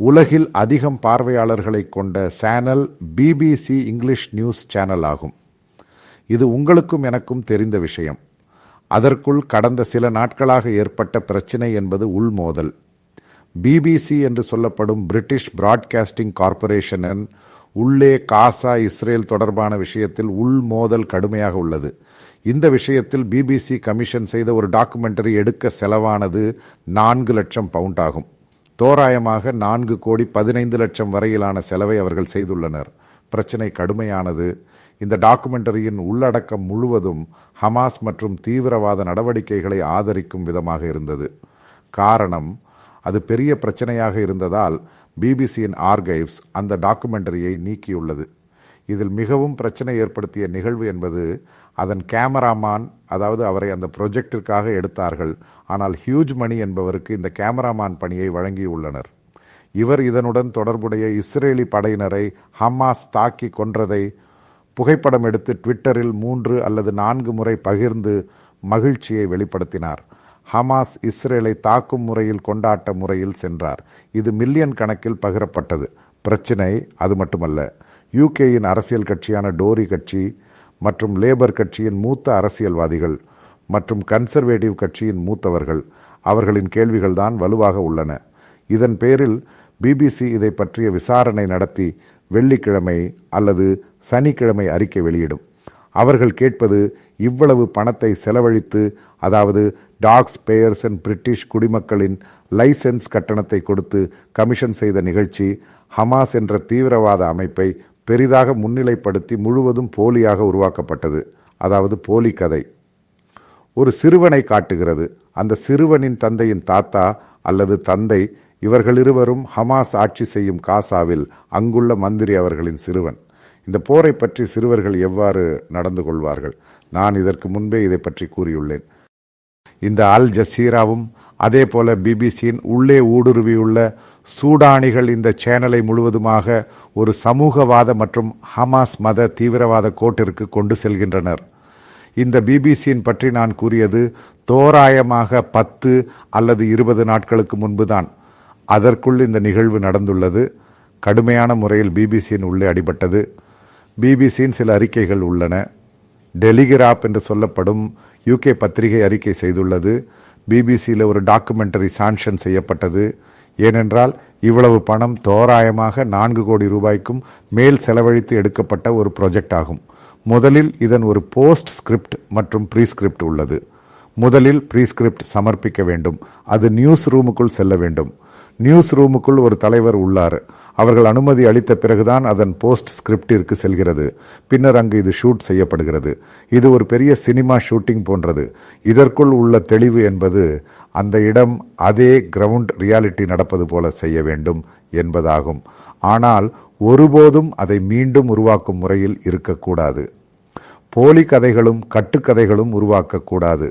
உலகில் அதிகம் பார்வையாளர்களை கொண்ட channel BBC English news channel ஆகும். இது உங்களுக்கும் எனக்கும் தெரிந்த விஷயம். அதற்குள் கடந்த சில நாட்களாக ஏற்பட்ட பிரச்சினை என்பது உள்மோதல். பிபிசி என்று சொல்லப்படும் பிரிட்டிஷ் பிராட்காஸ்டிங் கார்ப்பரேஷனின் உள்ளே காசா இஸ்ரேல் தொடர்பான விஷயத்தில் உள்மோதல் கடுமையாக உள்ளது. இந்த விஷயத்தில் பிபிசி கமிஷன் செய்த ஒரு டாக்குமெண்டரி எடுக்க செலவானது நான்கு லட்சம் பவுண்ட் ஆகும் தோராயமாக நான்கு கோடி பதினைந்து லட்சம் வரையிலான செலவை அவர்கள் செய்துள்ளனர். பிரச்சனை கடுமையானது. இந்த டாக்குமெண்டரியின் உள்ளடக்கம் முழுவதும் ஹமாஸ் மற்றும் தீவிரவாத நடவடிக்கைகளை ஆதரிக்கும் விதமாக இருந்தது. காரணம் அது பெரிய பிரச்சனையாக இருந்ததால் பிபிசியின் ஆர்கைவ்ஸ் அந்த டாக்குமெண்டரியை நீக்கியுள்ளது. இதில் மிகவும் பிரச்சனை ஏற்படுத்திய நிகழ்வு என்பது அதன் கேமராமான் அதாவது அவரை அந்த ப்ரொஜெக்டிற்காக எடுத்தார்கள். ஆனால் ஹியூஜ் மணி என்பவருக்கு இந்த கேமராமான் பணியை வழங்கியுள்ளனர். இவர் இதனுடன் தொடர்புடைய இஸ்ரேலி படையினரை ஹமாஸ் தாக்கி கொன்றதை புகைப்படம் எடுத்து ட்விட்டரில் மூன்று அல்லது நான்கு முறை பகிர்ந்து மகிழ்ச்சியை வெளிப்படுத்தினார். ஹமாஸ் இஸ்ரேலை தாக்கும் முறையில் கொண்டாட்ட முறையில் சென்றார். இது மில்லியன் கணக்கில் பகிரப்பட்டது. பிரச்சினை அது மட்டுமல்ல. யூகேயின் அரசியல் கட்சியான டோரி கட்சி மற்றும் லேபர் கட்சியின் மூத்த அரசியல்வாதிகள் மற்றும் கன்சர்வேட்டிவ் கட்சியின் மூத்தவர்கள் அவர்களின் கேள்விகள்தான் வலுவாக உள்ளன. இதன் பேரில் பிபிசி இதை பற்றிய விசாரணை நடத்தி வெள்ளிக்கிழமை அல்லது சனிக்கிழமை அறிக்கை வெளியிடும். அவர்கள் கேட்பது இவ்வளவு பணத்தை செலவழித்து அதாவது டாக்ஸ் பேயர்ஸ் அண்ட் பிரிட்டிஷ் குடிமக்களின் லைசென்ஸ் கட்டணத்தை கொடுத்து கமிஷன் செய்த நிகழ்ச்சி ஹமாஸ் என்ற தீவிரவாத அமைப்பை பெரிதாக முன்னிலைப்படுத்தி முழுவதும் போலியாக உருவாக்கப்பட்டது. அதாவது போலி கதை. ஒரு சிறுவனை காட்டுகிறது. அந்த சிறுவனின் தந்தையின் தாத்தா அல்லது தந்தை இவர்கள் இருவரும் ஹமாஸ் ஆட்சி செய்யும் காசாவில் அங்குள்ள மந்திரி அவர்களின் சிறுவன். இந்த போரை பற்றி சிறுவர்கள் எவ்வாறு நடந்து கொள்வார்கள்? நான் இதற்கு முன்பே இதை பற்றி கூறியுள்ளேன். இந்த அல் ஜசீராவும் அதே போல பிபிசியின் உள்ளே ஊடுருவியுள்ள சூடானிகள் இந்த சேனலை முழுவதுமாக ஒரு சமூகவாத மற்றும் ஹமாஸ் மத தீவிரவாத கோட்டிற்கு கொண்டு செல்கின்றனர். இந்த பிபிசியின் பற்றி நான் கூறியது தோராயமாக பத்து அல்லது இருபது நாட்களுக்கு முன்புதான். அதற்குள் இந்த நிகழ்வு நடந்துள்ளது. கடுமையான முறையில் பிபிசியின் உள்ளே அடிபட்டது. பிபிசியின் சில அறிக்கைகள் உள்ளன. டெலிகிராப் என்று சொல்லப்படும் யூகே பத்திரிகை அறிக்கை செய்துள்ளது. பிபிசியில் ஒரு டாக்குமெண்டரி சாங்ஷன் செய்யப்பட்டது. ஏனென்றால் இவ்வளவு பணம் தோராயமாக நான்கு கோடி ரூபாய்க்கும் மேல் செலவழித்து எடுக்கப்பட்ட ஒரு ப்ரொஜெக்ட் ஆகும். முதலில் இதன் ஒரு போஸ்ட் ஸ்கிரிப்ட் மற்றும் ப்ரீஸ்கிரிப்ட் உள்ளது. முதலில் ப்ரீஸ்கிரிப்ட் சமர்ப்பிக்க வேண்டும். அது நியூஸ் ரூமுக்குள் செல்ல வேண்டும். நியூஸ் ரூமுக்குள் ஒரு தலைவர் உள்ளார். அவர்கள் அனுமதி அளித்த பிறகுதான் அதன் போஸ்ட் ஸ்கிரிப்டிற்கு செல்கிறது. பின்னர் அங்கு இது ஷூட் செய்யப்படுகிறது. இது ஒரு பெரிய சினிமா ஷூட்டிங் போன்றது. இதற்குள் உள்ள தெளிவு என்பது அந்த இடம் அதே கிரவுண்ட் ரியாலிட்டி நடப்பது போல செய்ய வேண்டும் என்பதாகும். ஆனால் ஒருபோதும் அதை மீண்டும் உருவாக்கும் முறையில் இருக்கக்கூடாது. போலி கதைகளும் கட்டுக்கதைகளும் உருவாக்கக்கூடாது.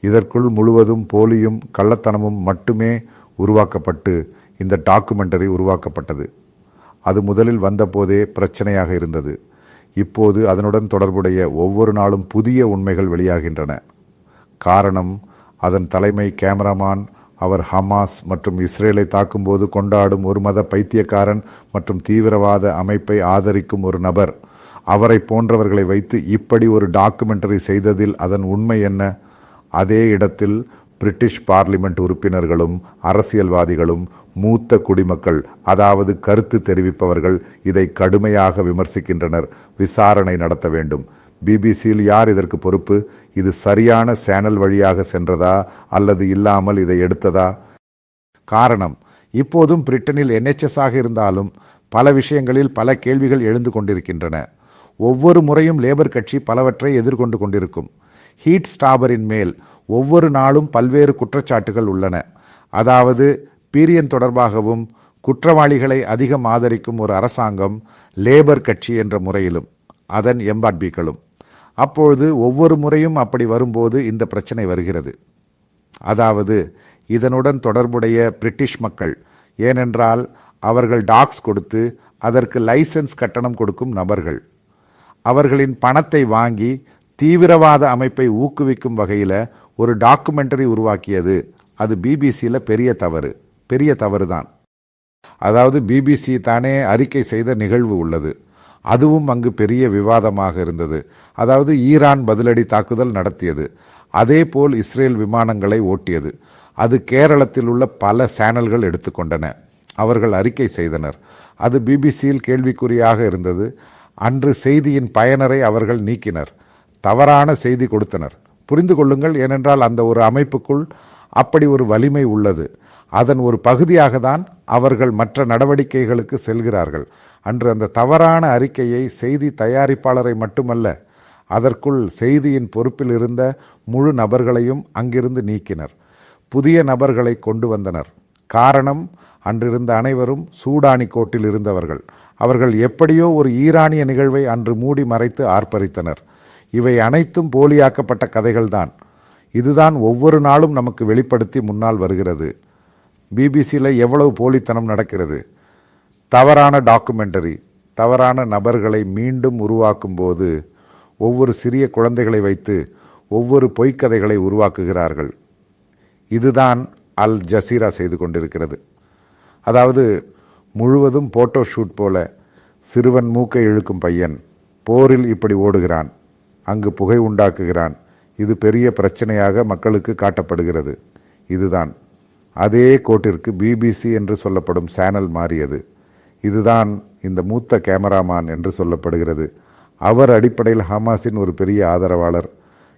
இதற்குள் முழுவதும் போலியும் கள்ளத்தனமும் மட்டுமே உருவாக்கப்பட்டு இந்த டாக்குமெண்டரி உருவாக்கப்பட்டது. அது முதலில் வந்தபோதே பிரச்சனையாக இருந்தது. இப்போது அதனுடன் தொடர்புடைய ஒவ்வொரு நாளும் புதிய உண்மைகள் வெளியாகின்றன. காரணம் அதன் தலைமை கேமராமான் அவர் ஹமாஸ் மற்றும் இஸ்ரேலை தாக்கும்போது கொண்டாடும் ஒரு மத பைத்தியக்காரன் மற்றும் தீவிரவாத அமைப்பை ஆதரிக்கும் ஒரு நபர். அவரை போன்றவர்களை வைத்து இப்படி ஒரு டாக்குமெண்டரி செய்ததில் அதன் உண்மை என்ன? அதே இடத்தில் பிரிட்டிஷ் பார்லிமெண்ட் உறுப்பினர்களும் அரசியல்வாதிகளும் மூத்த குடிமக்கள் அதாவது கருத்து தெரிவிப்பவர்கள் இதை கடுமையாக விமர்சிக்கின்றனர். விசாரணை நடத்த வேண்டும். பிபிசியில் யார் இதற்கு பொறுப்பு? இது சரியான சேனல் வழியாக சென்றதா? அல்லது இல்லாமல் இதை எடுத்ததா? காரணம் இப்போதும் பிரிட்டனில் என்ஹெச்எஸ் ஆக இருந்தாலும் பல விஷயங்களில் பல கேள்விகள் எழுந்து கொண்டிருக்கின்றன. ஒவ்வொரு முறையும் லேபர் கட்சி பலவற்றை எதிர்கொண்டு கொண்டிருக்கும். ஹீட் ஸ்டாபரின் மேல் ஒவ்வொரு நாளும் பல்வேறு குற்றச்சாட்டுகள் உள்ளன. அதாவது பீரியன் தொடர்பாகவும் குற்றவாளிகளை அதிகம் ஆதரிக்கும் ஒரு அரசாங்கம் லேபர் கட்சி என்ற முறையிலும் அதன் எம்பாட்பிக்களும் அப்பொழுது ஒவ்வொரு முறையும் அப்படி வரும்போது இந்த பிரச்சனை வருகிறது. அதாவது இதனுடன் தொடர்புடைய பிரிட்டிஷ் மக்கள் ஏனென்றால் அவர்கள் டாக்ஸ் கொடுத்து அதற்கு லைசன்ஸ் கட்டணம் கொடுக்கும் நபர்கள். அவர்களின் பணத்தை வாங்கி தீவிரவாத அமைப்பை ஊக்குவிக்கும் வகையில் ஒரு டாக்குமெண்டரி உருவாக்கியது. அது பிபிசியில் பெரிய தவறு. பெரிய தவறு தான் அதாவது பிபிசி தானே அறிக்கை செய்த நிகழ்வு உள்ளது. அதுவும் அங்கு பெரிய விவாதமாக இருந்தது. அதாவது ஈரான் பதிலடி தாக்குதல் நடத்தியது. அதேபோல் இஸ்ரேல் விமானங்களை ஓட்டியது. அது கேரளத்தில் உள்ள பல சேனல்கள் எடுத்துக்கொண்டன. அவர்கள் அறிக்கை செய்தனர். அது பிபிசியில் கேள்விக்குறியாக இருந்தது. அன்று செய்தியின் பயனரை அவர்கள் நீக்கினர். தவறான செய்தி கொடுத்தனர். புரிந்து கொள்ளுங்கள் ஏனென்றால் அந்த ஒரு அமைப்புக்குள் அப்படி ஒரு வலிமை உள்ளது. அதன் ஒரு பகுதியாக தான் அவர்கள் மற்ற நடவடிக்கைகளுக்கு செல்கிறார்கள். அன்று அந்த தவறான அறிக்கையை செய்தி தயாரிப்பாளரை மட்டுமல்ல அதற்குள் செய்தியின் பொறுப்பில் இருந்த முழு நபர்களையும் அங்கிருந்து நீக்கினர். புதிய நபர்களை கொண்டு வந்தனர். காரணம் அன்றிருந்த அனைவரும் சூடானி கோட்டில் இருந்தவர்கள். அவர்கள் எப்படியோ ஒரு ஈரானிய நிகழ்வை அன்று மூடி மறைத்து ஆர்ப்பரித்தனர். இவை அனைத்தும் போலியாக்கப்பட்ட கதைகள்தான். இதுதான் ஒவ்வொரு நாளும் நமக்கு வெளிப்படுத்தி முன்னால் வருகிறது. பிபிசியில் எவ்வளவு போலித்தனம் நடக்கிறது. தவறான டாக்குமெண்டரி தவறான நபர்களை மீண்டும் உருவாக்கும் போது ஒவ்வொரு சிறிய குழந்தைகளை வைத்து ஒவ்வொரு பொய்க்கதைகளை உருவாக்குகிறார்கள். இதுதான் அல் ஜசீரா செய்து கொண்டிருக்கிறது. அதாவது முழுவதும் போட்டோ ஷூட் போல சிறுவன் மூக்கை இழுக்கும் பையன் போரில் இப்படி ஓடுகிறான். அங்கு புகை உண்டாக்குகிறான். இது பெரிய பிரச்சனையாக மக்களுக்கு காட்டப்படுகிறது. இதுதான். அதே கோட்டிற்கு பிபிசி என்று சொல்லப்படும் சேனல் மாறியது. இதுதான் இந்த மூத்த கேமராமான் என்று சொல்லப்படுகிறது. அவர் அடிப்படையில் ஹமாஸின் ஒரு பெரிய ஆதரவாளர்.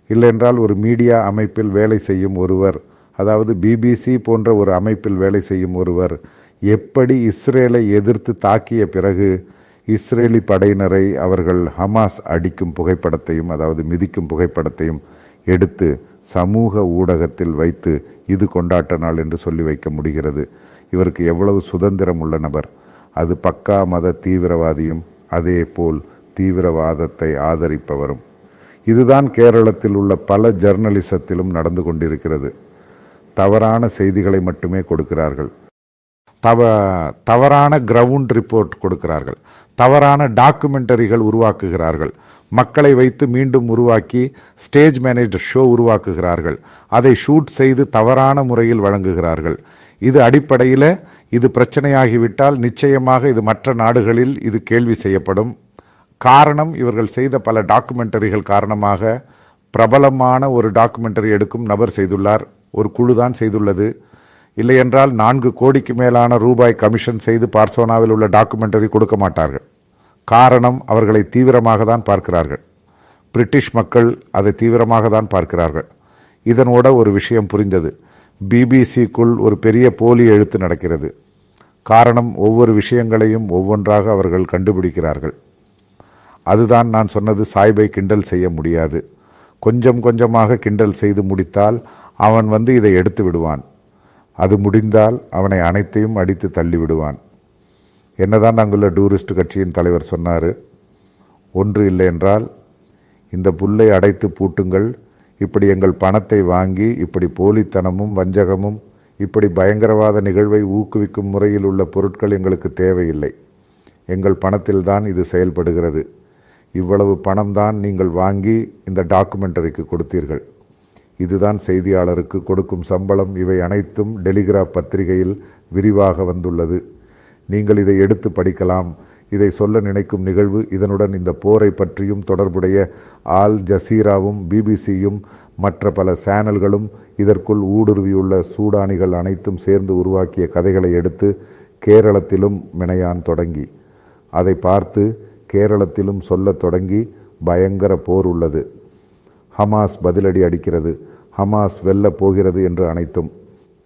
இல்லையென்றால் ஒரு மீடியா அமைப்பில் வேலை செய்யும் ஒருவர் அதாவது பிபிசி போன்ற ஒரு அமைப்பில் வேலை செய்யும் ஒருவர் எப்படி இஸ்ரேலை எதிர்த்து தாக்கிய பிறகு இஸ்ரேலி படையினரை அவர்கள் ஹமாஸ் அடிக்கும் புகைப்படத்தையும் அதாவது மிதிக்கும் புகைப்படத்தையும் எடுத்து சமூக ஊடகத்தில் வைத்து இது கொண்டாட்ட நாள் என்று சொல்லி வைக்க முடிகிறது. இவருக்கு எவ்வளவு சுதந்திரம் உள்ள நபர்? அது பக்கா மத தீவிரவாதியும் அதே போல் தீவிரவாதத்தை ஆதரிப்பவரும். இதுதான் கேரளத்தில் உள்ள பல ஜர்னலிசத்திலும் நடந்து கொண்டிருக்கிறது. தவறான செய்திகளை மட்டுமே கொடுக்கிறார்கள். தவ தவறான கிரவுண்ட் ரிப்போர்ட் கொடுக்கிறார்கள். தவறான டாக்குமெண்டரிகள் உருவாக்குகிறார்கள். மக்களை வைத்து மீண்டும் உருவாக்கி ஸ்டேஜ் மேனேஜர் ஷோ உருவாக்குகிறார்கள். அதை ஷூட் செய்து தவறான முறையில் வழங்குகிறார்கள். இது அடிப்படையில் இது பிரச்சனையாகிவிட்டால் நிச்சயமாக இது மற்ற நாடுகளில் இது கேள்வி செய்யப்படும். காரணம் இவர்கள் செய்த பல டாக்குமெண்டரிகள் காரணமாக பிரபலமான ஒரு டாக்குமெண்டரி எடுக்கும் நபர் செய்துள்ளார். ஒரு குழுதான் செய்துள்ளது. இல்லையென்றால் நான்கு கோடிக்கு மேலான ரூபாய் கமிஷன் செய்து பார்சோனாவில் உள்ள டாக்குமெண்டரி கொடுக்க மாட்டார்கள். காரணம் அவர்களை தீவிரமாக தான் பார்க்கிறார்கள். பிரிட்டிஷ் மக்கள் அதை தீவிரமாக தான் பார்க்கிறார்கள் இதனோட ஒரு விஷயம் புரிந்தது. பிபிசிக்குள் ஒரு பெரிய போலி எழுத்து நடக்கிறது. காரணம் ஒவ்வொரு விஷயங்களையும் ஒவ்வொன்றாக அவர்கள் கண்டுபிடிக்கிறார்கள். அதுதான் நான் சொன்னது சாய்பை கிண்டல் செய்ய முடியாது. கொஞ்சம் கொஞ்சமாக கிண்டல் செய்து முடித்தால் அவன் வந்து இதை எடுத்து விடுவான். அது முடிந்தால் அவனை அனைத்தையும் அடித்து தள்ளிவிடுவான். என்னதான் அங்குள்ள டூரிஸ்ட் கட்சியின் தலைவர் சொன்னார் ஒன்று இல்லை என்றால் இந்த புல்லை அடைத்து பூட்டுங்கள். இப்படி எங்கள் பணத்தை வாங்கி இப்படி போலித்தனமும் வஞ்சகமும் இப்படி பயங்கரவாத நிகழ்வை ஊக்குவிக்கும் முறையில் உள்ள பொருட்கள் எங்களுக்கு தேவையில்லை. எங்கள் பணத்தில்தான் இது செயல்படுகிறது. இவ்வளவு பணம்தான் நீங்கள் வாங்கி இந்த டாக்குமெண்டரிக்கு கொடுத்தீர்கள். இதுதான் செய்தியாளருக்கு கொடுக்கும் சம்பளம். இவை அனைத்தும் டெலிகிராப் பத்திரிகையில் விரிவாக வந்துள்ளது. நீங்கள் இதை எடுத்து படிக்கலாம். இதை சொல்ல நினைக்கும் நிகழ்வு இதனுடன் இந்த போரை பற்றியும் தொடர்புடைய ஆல் ஜசீராவும் பிபிசியும் மற்ற பல சேனல்களும் இதற்குள் ஊடுருவியுள்ள சூடானிகள் அனைத்தும் சேர்ந்து உருவாக்கிய கதைகளை எடுத்து கேரளத்திலும் மினையான் தொடங்கி. அதை பார்த்து கேரளத்திலும் சொல்லத் தொடங்கி பயங்கர போர் உள்ளது. ஹமாஸ் பதிலடி அடிக்கிறது. ஹமாஸ் வெல்ல போகிறது என்று அனைத்தும்.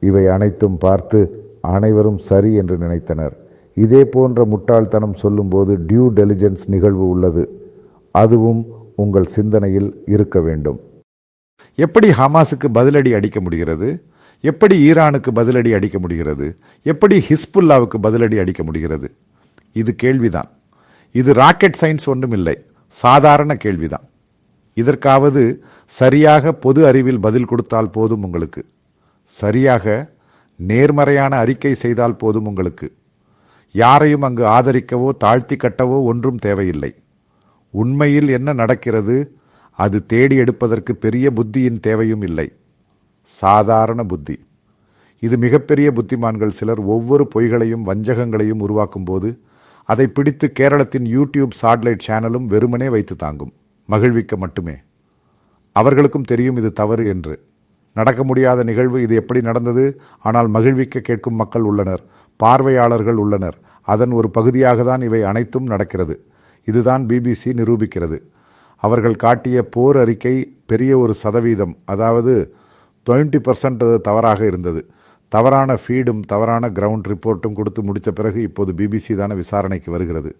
இவை அனைத்தும் பார்த்து அனைவரும் சரி என்று நினைத்தனர். இதே போன்ற முட்டாள்தனம் சொல்லும்போது டியூ டெலிஜென்ஸ் நிகழ்வு உள்ளது. அதுவும் உங்கள் சிந்தனையில் இருக்க வேண்டும். எப்படி ஹமாஸுக்கு பதிலடி அடிக்க முடிகிறது? எப்படி ஈரானுக்கு பதிலடி அடிக்க முடிகிறது? எப்படி ஹிஸ்புல்லாவுக்கு பதிலடி அடிக்க முடிகிறது? இது கேள்விதான். இது ராக்கெட் சயின்ஸ் ஒன்றும் இல்லை. சாதாரண கேள்விதான். இதற்காவது சரியாக பொது அறிவில் பதில் கொடுத்தால் போதும் உங்களுக்கு. சரியாக நேர்மறையான அறிக்கை செய்தால் போதும் உங்களுக்கு. யாரையும் அங்கு ஆதரிக்கவோ தாழ்த்தி கட்டவோ ஒன்றும் தேவையில்லை. உண்மையில் என்ன நடக்கிறது? அது தேடி எடுப்பதற்கு பெரிய புத்தியின் தேவையும் இல்லை. சாதாரண புத்தி. இது மிகப்பெரிய புத்திமான்கள் சிலர் ஒவ்வொரு பொய்களையும் வஞ்சகங்களையும் உருவாக்கும் போது அதை பிடித்து கேரளத்தின் யூடியூப் சாட்லைட் சேனலும் வெறுமனே வைத்து தாங்கும். மகிழ்விக்க மட்டுமே. அவர்களுக்கும் தெரியும் இது தவறு என்று. நடக்க முடியாத நிகழ்வு இது எப்படி நடந்தது? ஆனால் மகிழ்விக்க கேட்கும் மக்கள் உள்ளனர். பார்வையாளர்கள் உள்ளனர். அதன் ஒரு பகுதியாக தான் இவை அனைத்தும் நடக்கிறது. இதுதான் பிபிசி நிரூபிக்கிறது. அவர்கள் காட்டிய போர் அறிக்கை பெரிய ஒரு சதவீதம். அதாவது 20% பர்சன்ட் தவறாக இருந்தது. தவறான ஃபீடும் தவறான கிரவுண்ட் ரிப்போர்ட்டும் கொடுத்து முடித்த பிறகு இப்போது பிபிசி தானே விசாரணைக்கு வருகிறது.